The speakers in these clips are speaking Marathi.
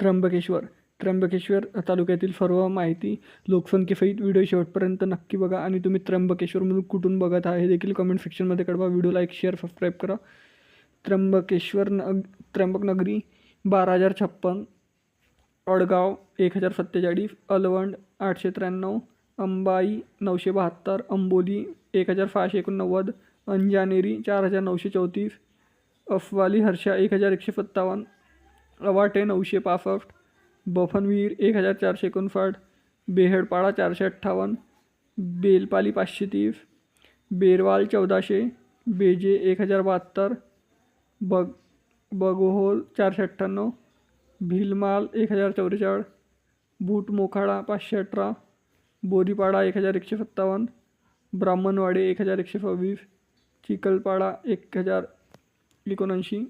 त्र्यंबकेश्वर. त्र्यंबकेश्वर तालुक्यातील सर्व माहिती लोकसंख्येसहित व्हिडिओ शेवटपर्यंत नक्की बघा आणि तुम्ही त्र्यंबकेश्वरमधून कुठून बघत आहे हे देखील कमेंट सेक्शनमध्ये कळवा. व्हिडिओ लाईक शेअर सबस्क्राईब करा. त्र्यंबकेश्वर नग त्र्यंबक नगरी बारा हजार छप्पन अडगाव एक हजार सत्तेचाळीस अलवंड आठशे त्र्याण्णव अंबाई नऊशे बहात्तर अंबोली एक हजार सहाशे एकोणनव्वद अंजानेरी चार हजार नऊशे चौतीस अफवाली हर्षा एक हजार एकशे सत्तावन्न अवाटे नऊशे पासष्ट बफनवीर एक हजार चारशे एकोणसाठ बेहडपाडा चारशे अठ्ठावन्न बेलपाली पाचशे तीस बेरवाल चौदाशे बेजे एक हजार बहात्तर बग बगोहोल चारशे अठ्ठ्याण्णव भिलमाल एक हजार चौवेचाळीस बूट मोखाडा पाचशे अठरा बोरीपाडा एक हजार एकशे सत्तावन्न ब्राह्मणवाडे एक हजार एकशे सव्वीस चिखलपाडा एक हजार एकोणऐंशी.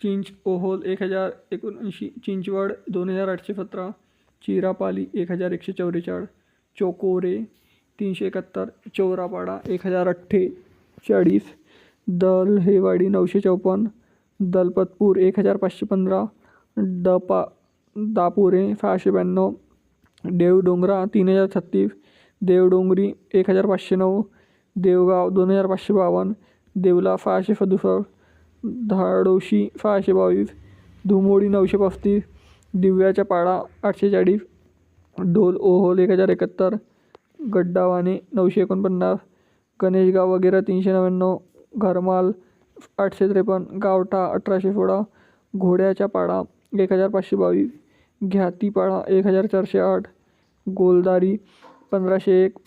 चिंच ओहोल एक हजार एकोणऐंशी चिंचवड दोन हजार आठशे सतरा चिरापाली एक हजार एकशे चौवेचाळीस चोकोरे तीनशे एकाहत्तर चौरापाडा एक हजार अठ्ठेचाळीस दलहेवाडी नऊशे चौपन्न दलपतपूर एक हजार पाचशे पंधरा दपा दापुरे सहाशे ब्याण्णव देवडोंगरा तीन हजार छत्तीस देवडोंगरी एक हजार पाचशे नऊ देवगाव दोन हजार पाचशे बावन्न देवला सहाशे सदुसष्ट धाडोशी सहाशे बावीस धुमोडी नऊशे पस्तीस दिव्याच्या पाडा आठशे चाळीस ढोल ओहोल एक हजार एकाहत्तर गड्डावाने नऊशे एकोणपन्नास गणेशगाव वगैरे तीनशे नव्याण्णव घरमाल आठशे त्रेपन्न गावठा अठराशे सोळा घोड्याच्या पाडा एक हजार पाचशे बावीस घ्यातीपाडा एक हजार चारशे आठ गोलदारी पंधराशे एक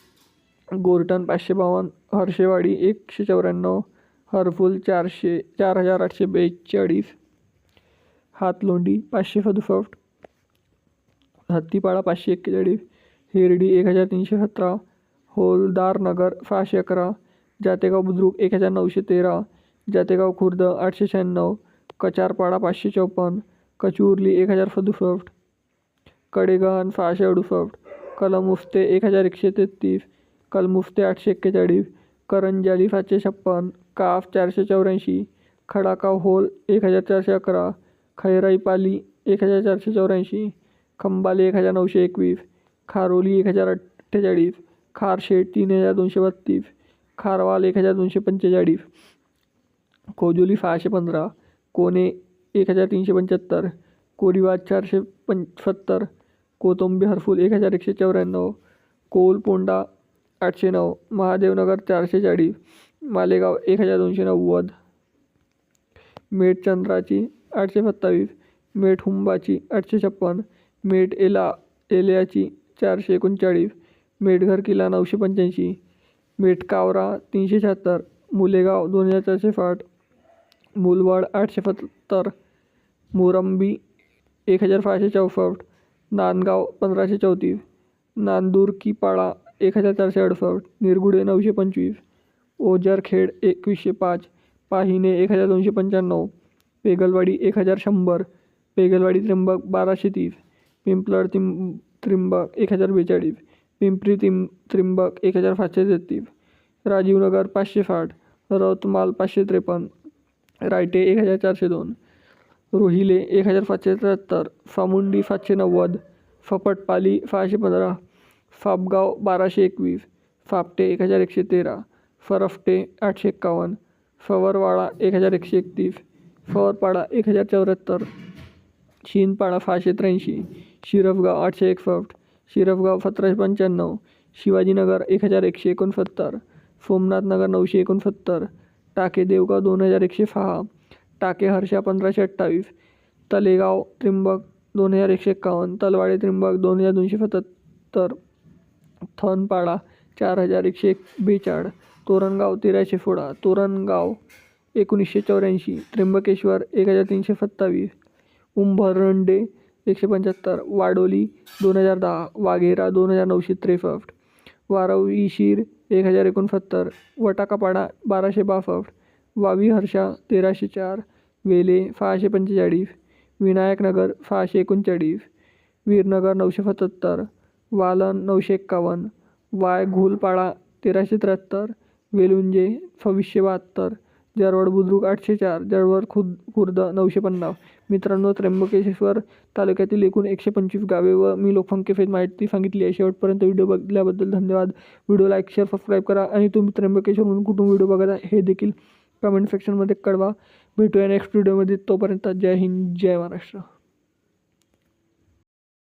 गोरटन पाचशे बावन्न हर्षेवाडी एकशे चौऱ्याण्णव हरफुल चारशे चार हजार आठशे बेचाळीस. हातलोंडी पाचशे सदुसष्ट. हत्तीपाडा पाचशे एक्केचाळीस. हिरडी एक हजार तीनशे सतरा. होलदारनगर सहाशे अकरा. जातेगाव बुद्रुक एक हजार नऊशे तेरा. जातेगाव खुर्द आठशे शहाण्णव. कचारपाडा पाचशे चौपन्न. कचुर्ली एक हजार सदुसष्ट. कडेगहन सहाशे अडुसष्ट. कलमुस्ते एक हजार एकशे तेहतीस. कलमुस्ते आठशे एक्केचाळीस. करंजाली सातशे छप्पन काफ चारशे चौऱ्याऐंशी खडाकाव होल एक हजार चारशे अकरा खैराईपाली एक हजार चारशे चौऱ्याऐंशी खंबाली एक हजार नऊशे एकवीस खारोली एक हजार अठ्ठेचाळीस खारशेड तीन हजार दोनशे बत्तीस खारवाल एक हजार दोनशे पंचेचाळीस कोजोली सहाशे पंधरा कोणे एक हजार तीनशे पंच्याहत्तर कोरिवाद चारशे पंच्याहत्तर कोतंबी हरफुल एक हजार एकशे चौऱ्याण्णव कोलपोंडा आठशे नऊ महादेवनगर चारशे चाळीस मालेगाव एक हजार दोनशे नव्वद. मेटचंद्राची आठशे सत्तावीस मेटहुंबाची आठशे छप्पन मेट एला एल्याची चारशे एकोणचाळीस मेटघर किल्ला नऊशे पंच्याऐंशी मेटकावरा तीनशे शहात्तर मुलेगाव दोन हजार चारशे साठ मुलवाड आठशे सत्तर मोरंबी एक हजार सहाशे चौसष्ट नांदगाव पंधराशे चौतीस नांदुरकीपाडा एक हजार चारशे अडुसष्ट निरगुडे नऊशे पंचवीस ओझरखेड एकवीसशे पाच पाहिने एक हजार दोनशे पंच्याण्णव पेगलवाडी एक हजार शंभर पेगलवाडी त्र्यंबक बाराशे तीस पिंपलड तिं त्रिंबक एक हजार बेचाळीस पिंपरी तिं त्रिंबक एक हजार सातशे तेहतीस राजीवनगर पाचशे साठ रतमाल पाचशे त्रेपन्न रायटे एक हजार चारशे दोन रोहिले एक हजार सातशे त्र्याहत्तर फामुंडी सातशे नव्वद फपटपाली सहाशे पंधरा फापगाव बाराशे एकवीस फापटे एक हजार एकशे तेरा फरफटे आठशे एक्कावन्न फवरवाडा एक हजार एकशे एकतीस फवरपाडा एक हजार चौऱ्याहत्तर शिनपाडा सहाशे त्र्याऐंशी शिरफगाव आठशे एकसष्ट शिरफगाव सतराशे पंच्याण्णव शिवाजीनगर एक हजार एकशे एकोणसत्तर सोमनाथनगर नऊशे एकोणसत्तर टाके देवगाव दोन हजार एकशे सहा टाके हर्षा पंधराशे अठ्ठावीस तलेगाव त्रिंबक दोन हजार एकशे एक्कावन्न तलवाडे त्रिंबक दोन हजार दोनशे सत्याहत्तर थनपाडा चार हजार एकशे एक बेचाळ तोरणगाव तेराशे सोळा तोरणगाव एकोणीसशे चौऱ्याऐंशी त्र्यंबकेश्वर एक हजार तीनशे सत्तावीस उंभरंडे एकशे पंच्याहत्तर वाडोली दोन हजार दहा वाघेरा दोन हजार नऊशे त्रेसष्ट वारवीशीर एक हजार एकोणसत्तर वटाकापाडा बाराशे बासष्ट वावी हर्षा तेराशे चार वेले सहाशे पंचेचाळीस विनायकनगर सहाशे एकोणचाळीस वीरनगर नऊशे सत्याहत्तर वालन नऊशे एक्कावन्न. वाय घुलपाडा तेराशे त्र्याहत्तर. वेलुंजे सव्वीसशे बहात्तर. जरवड बुद्रुक आठशे चार. जरवड खुद खुर्द नऊशे पन्नास. मित्रांनो त्र्यंबकेश्वर तालुक्यातील एकूण एकशे पंचवीस गावे व मी लोकसंख्येसहित माहिती सांगितली आहे. शेवटपर्यंत व्हिडिओ बघितल्याबद्दल धन्यवाद. व्हिडिओ लाईक शेअर सबस्क्राईब करा आणि तुम्ही त्र्यंबकेश्वरहून कुठून व्हिडिओ बघत हे देखील कमेंट सेक्शनमध्ये कळवा. भेटूया नेक्स्ट व्हिडिओमध्ये. तोपर्यंत जय हिंद जय महाराष्ट्र.